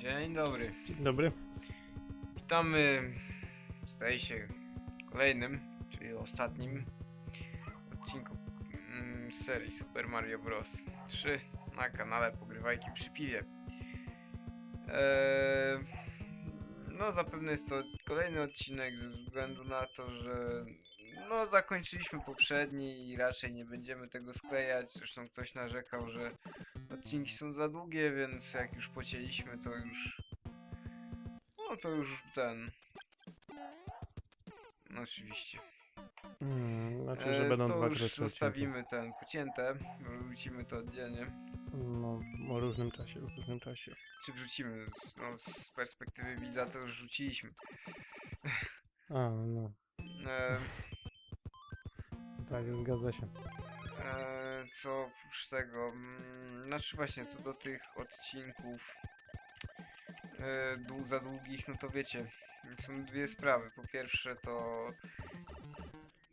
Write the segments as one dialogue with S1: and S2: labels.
S1: Dzień dobry.
S2: Dzień dobry.
S1: Witamy, zdaje się, kolejnym, czyli ostatnim odcinku mm, serii Super Mario Bros. 3 na kanale Pogrywajki przy piwie. Eee, no zapewne jest to kolejny odcinek ze względu na to, że no zakończyliśmy poprzedni i raczej nie będziemy tego sklejać. Zresztą ktoś narzekał, że odcinki są za długie, więc jak już pocięliśmy to już no to już ten. No oczywiście.
S2: Mm, znaczy, że
S1: E,
S2: będą
S1: to
S2: dwa
S1: już
S2: odcinki.
S1: zostawimy ten pocięte. Wrócimy to oddzielnie.
S2: No, o różnym czasie, w różnym czasie.
S1: Czy wrzucimy? No, z perspektywy widza to już rzuciliśmy.
S2: A, no,
S1: E,
S2: tak, zgadza się.
S1: e, co oprócz tego? Mm, znaczy właśnie, co do tych odcinków e, za długich, no to wiecie, są dwie sprawy. Po pierwsze to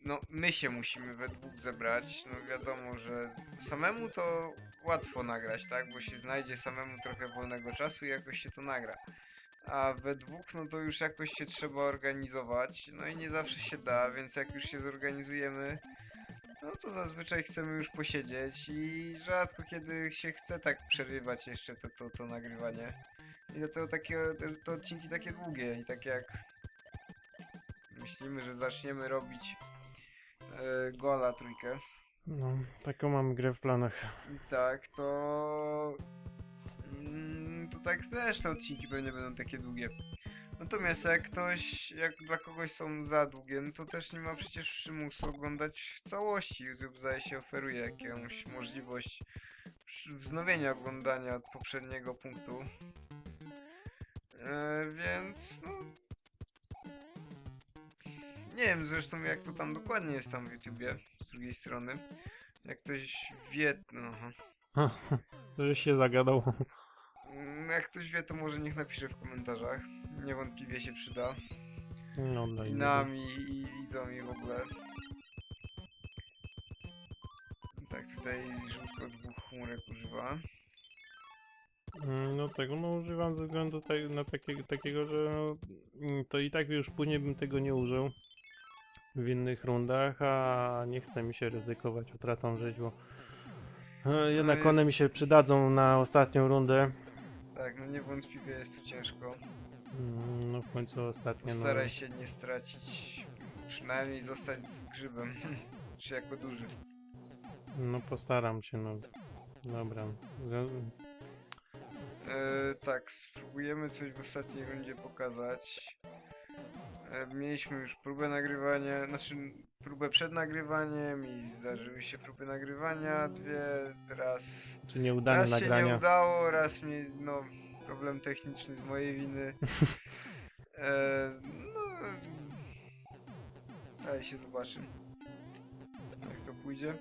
S1: no my się musimy we dwóch zebrać. No wiadomo, że samemu to łatwo nagrać, tak? Bo się znajdzie samemu trochę wolnego czasu i jakoś się to nagra. A we dwóch, no to już jakoś się trzeba organizować. No i nie zawsze się da, więc jak już się zorganizujemy, no to zazwyczaj chcemy już posiedzieć i rzadko kiedy się chce tak przerywać jeszcze to, to, to nagrywanie. I dlatego takie, te odcinki takie długie i tak jak myślimy, że zaczniemy robić e, gola trójkę,
S2: No, taką mam grę w planach.
S1: tak, to mm, to tak też te odcinki pewnie będą takie długie. Natomiast jak ktoś, jak dla kogoś są za długie, no to też nie ma przecież przymusu oglądać w całości. YouTube zdaje się oferuje jakąś możliwość wznowienia oglądania od poprzedniego punktu. E, więc no... Nie wiem zresztą jak to tam dokładnie jest tam w YouTubie z drugiej strony. Jak ktoś wie, no.
S2: Żeś się zagadał.
S1: Mm, Jak ktoś wie, to może niech napisze w komentarzach. Niewątpliwie się przyda.
S2: No, dla
S1: I
S2: innych.
S1: nam, i, i widzom, i w ogóle. Tak, tutaj żółtko dwóch chmurek używa.
S2: Mm, No tego no używam ze względu tak, na takie, takiego, że no, mm, to i tak już później bym tego nie użył w innych rundach, a nie chce mi się ryzykować utratą bo e, jednak
S1: jest-
S2: one mi się przydadzą na ostatnią rundę.
S1: Tak, no niewątpliwie jest tu ciężko.
S2: Mm, No w końcu ostatnie. No,
S1: Postaraj się nie stracić, przynajmniej zostać z grzybem. Czy jako duży.
S2: no postaram się, no. Dobra.
S1: E, tak, spróbujemy coś w ostatniej rundzie pokazać. E, mieliśmy już próbę nagrywania, znaczy próbę przed nagrywaniem i zdarzyły się próby nagrywania, dwie, raz,
S2: Czy nieudane
S1: raz się
S2: nagrania.
S1: nie udało, raz mnie, no, problem techniczny z mojej winy. E, no, dalej się zobaczy, jak to pójdzie.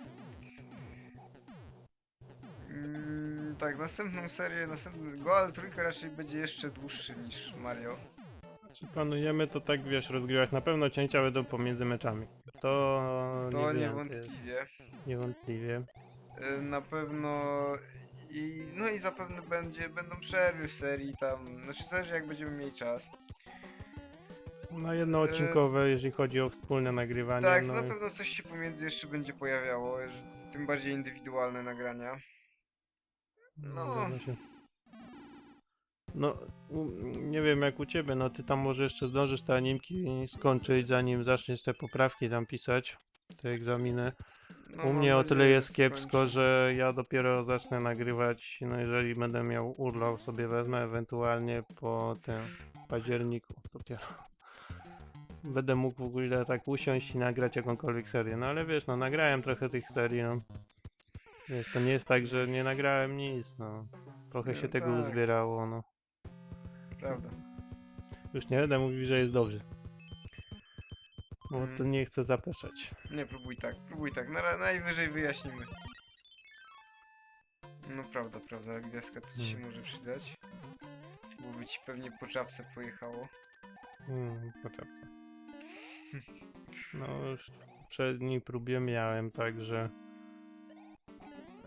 S1: Mm, tak, następną serię, następny Goal trójka raczej będzie jeszcze dłuższy niż Mario.
S2: Czy planujemy to tak, wiesz, rozgrywać? Na pewno cięcia będą pomiędzy meczami. To,
S1: To
S2: nie wiem,
S1: niewątpliwie.
S2: niewątpliwie.
S1: Y, Na pewno i no i zapewne będzie, będą przerwy w serii tam, znaczy zależy jak będziemy mieli czas.
S2: No jednoodcinkowe, jeżeli chodzi o wspólne nagrywanie.
S1: Tak,
S2: no,
S1: na
S2: i-
S1: pewno coś się pomiędzy jeszcze będzie pojawiało, że- tym bardziej indywidualne nagrania. no.
S2: zgadza się. No, u- nie wiem jak u ciebie, no ty tam może jeszcze zdążysz te animki skończyć, zanim zaczniesz te poprawki tam pisać, te egzaminy.
S1: No,
S2: U mnie o tyle jest kiepsko, że ja dopiero zacznę nagrywać, no jeżeli będę miał urlop sobie wezmę, ewentualnie po tym październiku dopiero. Będę mógł w ogóle tak usiąść i nagrać jakąkolwiek serię, no ale wiesz, no nagrałem trochę tych serii, no. Wiesz, to nie jest tak, że nie nagrałem nic, no. Trochę się tego
S1: tak.
S2: uzbierało, no.
S1: Prawda.
S2: Już nie będę mówił, że jest dobrze. Bo to
S1: Mm.
S2: nie chcę zapeszać.
S1: Nie, próbuj tak, próbuj tak, na, najwyżej wyjaśnimy. No prawda, prawda, gwiazdka tu ci się
S2: Hmm.
S1: może przydać. Bo by ci pewnie po czapce pojechało.
S2: Mm, po czapce. No już w poprzedniej próbie miałem tak, że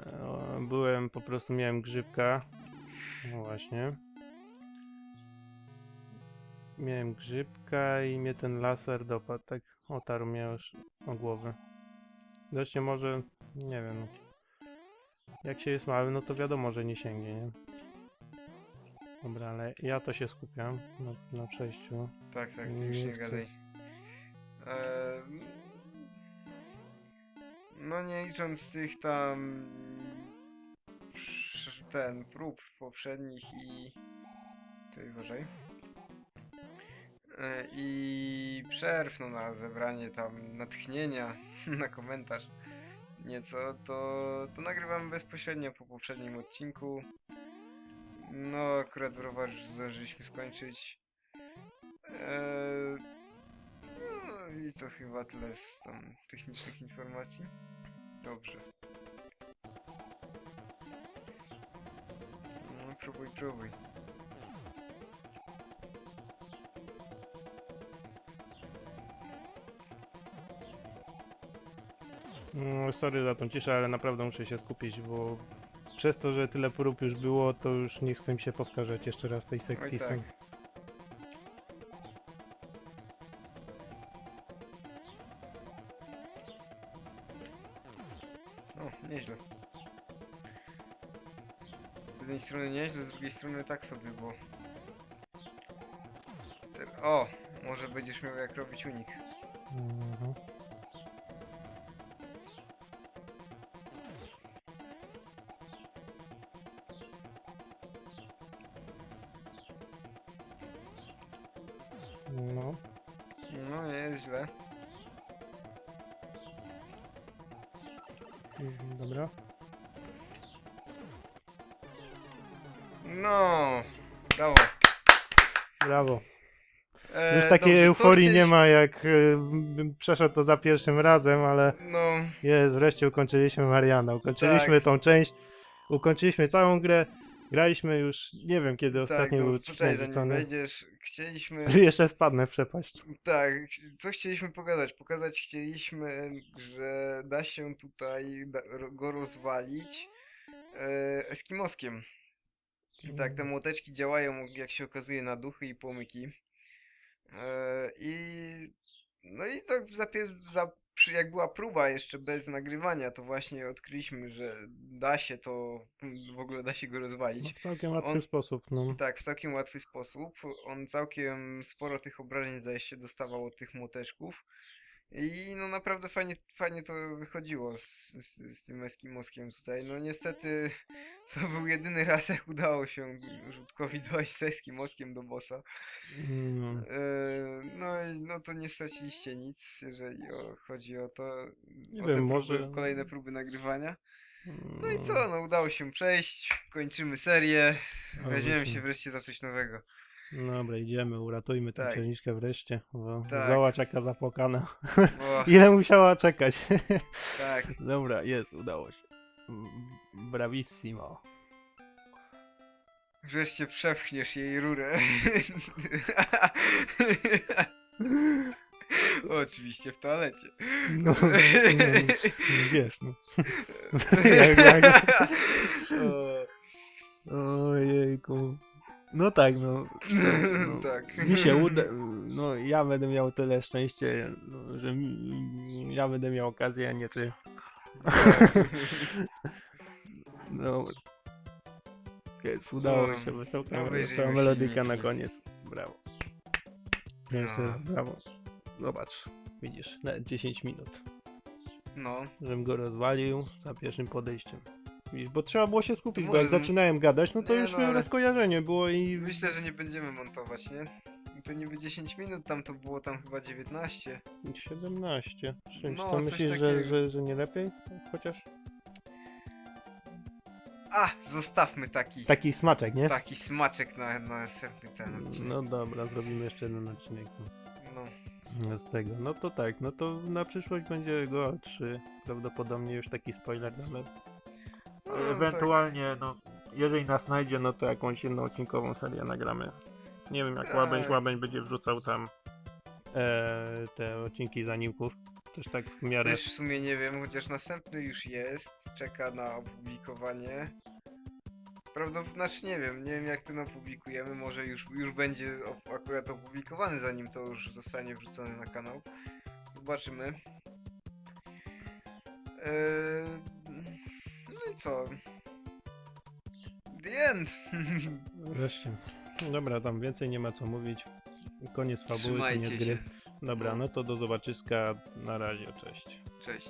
S2: e, byłem, po prostu miałem grzybka. No właśnie. miałem grzybka i mnie ten laser dopadł, tak otarł mnie już o głowę. Zresztą może, nie wiem, jak się jest mały, no to wiadomo, że nie sięgnie, nie? Dobra, ale ja to się skupiam na, na przejściu.
S1: Tak, tak, ty
S2: Nie
S1: już nie
S2: chcę.
S1: gadaj. Eee, no nie licząc tych tam ten prób poprzednich i tutaj uważaj. E, I przerw no, na zebranie tam natchnienia na komentarz nieco, to, to nagrywamy bezpośrednio po poprzednim odcinku. No akurat browar zdążyliśmy skończyć. Eee, no i to chyba tyle z tam technicznych informacji. Dobrze. No, próbuj, próbuj.
S2: No, sorry za tą ciszę, ale naprawdę muszę się skupić, bo przez to, że tyle prób już było, to już nie chcę mi się powtarzać jeszcze raz tej sekcji.
S1: Oj tak. O, nieźle. Z jednej strony nieźle, z drugiej strony tak sobie, bo... Te- O! Może będziesz miał jak robić unik.
S2: Mhm.
S1: Źle.
S2: mhm, dobra.
S1: No! Brawo.
S2: Brawo.
S1: E,
S2: Już takiej
S1: dobrze, co
S2: euforii nie
S1: chcieliś-
S2: ma, jak y, bym przeszedł to za pierwszym razem, ale
S1: No,
S2: jest, wreszcie ukończyliśmy Mariana. Ukończyliśmy
S1: Tak.
S2: tą część, ukończyliśmy całą grę. Graliśmy już, nie wiem kiedy
S1: tak,
S2: ostatnio
S1: no,
S2: był
S1: poczekaj, zanim wejdziesz, chcieliśmy...
S2: Jeszcze spadnę w przepaść.
S1: Tak, co chcieliśmy pokazać? Pokazać chcieliśmy, że da się tutaj da, go rozwalić e, eskimoskiem. Tak, te młoteczki działają, jak się okazuje, na duchy i pomyki. E, I no i tak zapie- za, przy, jak była próba jeszcze bez nagrywania, to właśnie odkryliśmy, że da się to, w ogóle da się go
S2: No,
S1: rozwalić.
S2: w całkiem łatwy
S1: On-
S2: sposób, no.
S1: Tak, w całkiem łatwy sposób. On całkiem sporo tych obrażeń zdaje się dostawał od tych młoteczków. I no naprawdę fajnie, fajnie to wychodziło z, z, z tym Eskimoskiem tutaj. No niestety to był jedyny raz jak udało się Rzutkowi dojść z Eskimoskiem do bossa.
S2: no.
S1: Eee, no i no to nie straciliście nic, jeżeli o, chodzi o to.
S2: Nie
S1: o
S2: wiem,
S1: te
S2: może-
S1: próby, kolejne próby nagrywania. No i
S2: Mm,
S1: co, no udało się przejść, kończymy serię, weźmiemy się wreszcie za coś nowego.
S2: Dobra, idziemy, uratujmy tę
S1: Tak.
S2: księżniczkę wreszcie, bo
S1: Tak.
S2: zobacz jaka zapłakana.
S1: O,
S2: Ile musiała czekać.
S1: tak,
S2: Dobra, jest, udało się. Mm, Bravissimo.
S1: wreszcie przepchniesz jej rurę. Oczywiście w toalecie.
S2: No, no, wiesz, no. Jak- jak-
S1: O,
S2: Ojejku. No tak, no. no.
S1: tak.
S2: Mi się uda, no ja będę miał tyle szczęścia, no, że mi, ja będę miał okazję, a nie ty. No. Jest, udało
S1: No,
S2: się, wysoka,
S1: no,
S2: wesoła melodyka na koniec. Brawo. Jeszcze
S1: No.
S2: brawo. Zobacz, widzisz, nawet 10 minut,
S1: No,
S2: żebym go rozwalił za pierwszym podejściem. Widzisz, bo trzeba było się skupić, bo jak zaczynałem gadać, no to
S1: Nie,
S2: już
S1: no,
S2: miałem
S1: ale-
S2: rozkojarzenie było i...
S1: myślę, że nie będziemy montować, nie? To niby 10 minut, tam to było tam chyba 19.
S2: 17. Czymś
S1: No,
S2: to
S1: coś
S2: myślisz, że,
S1: takiego.
S2: że, że nie lepiej? Chociaż
S1: A, zostawmy taki,
S2: taki smaczek, nie?
S1: taki smaczek na, na następny ten odcinek.
S2: No dobra, zrobimy jeszcze jeden odcinek
S1: No.
S2: z tego. No to tak, no to na przyszłość będzie go 3. Prawdopodobnie już taki spoiler.
S1: No,
S2: Ale ewentualnie, no, jeżeli nas znajdzie, no to jakąś jedną odcinkową serię nagramy. Nie wiem, jak
S1: Tak.
S2: Łabędź, Łabędź będzie wrzucał tam e, te odcinki zaników. Też tak w miarę.
S1: Też w sumie nie wiem, chociaż następny już jest, czeka na opublikowanie. Prawdopodobnie, znaczy nie wiem, nie wiem jak ten opublikujemy, może już, już będzie op- akurat opublikowany, zanim to już zostanie wrzucone na kanał. Zobaczymy. Eee, no i co? The end!
S2: Wreszcie. Dobra, tam więcej nie ma co mówić. Koniec fabuły,
S1: Trzymajcie
S2: koniec
S1: się.
S2: gry. Dobra, no to do zobaczyska. Na razie, cześć.
S1: Cześć.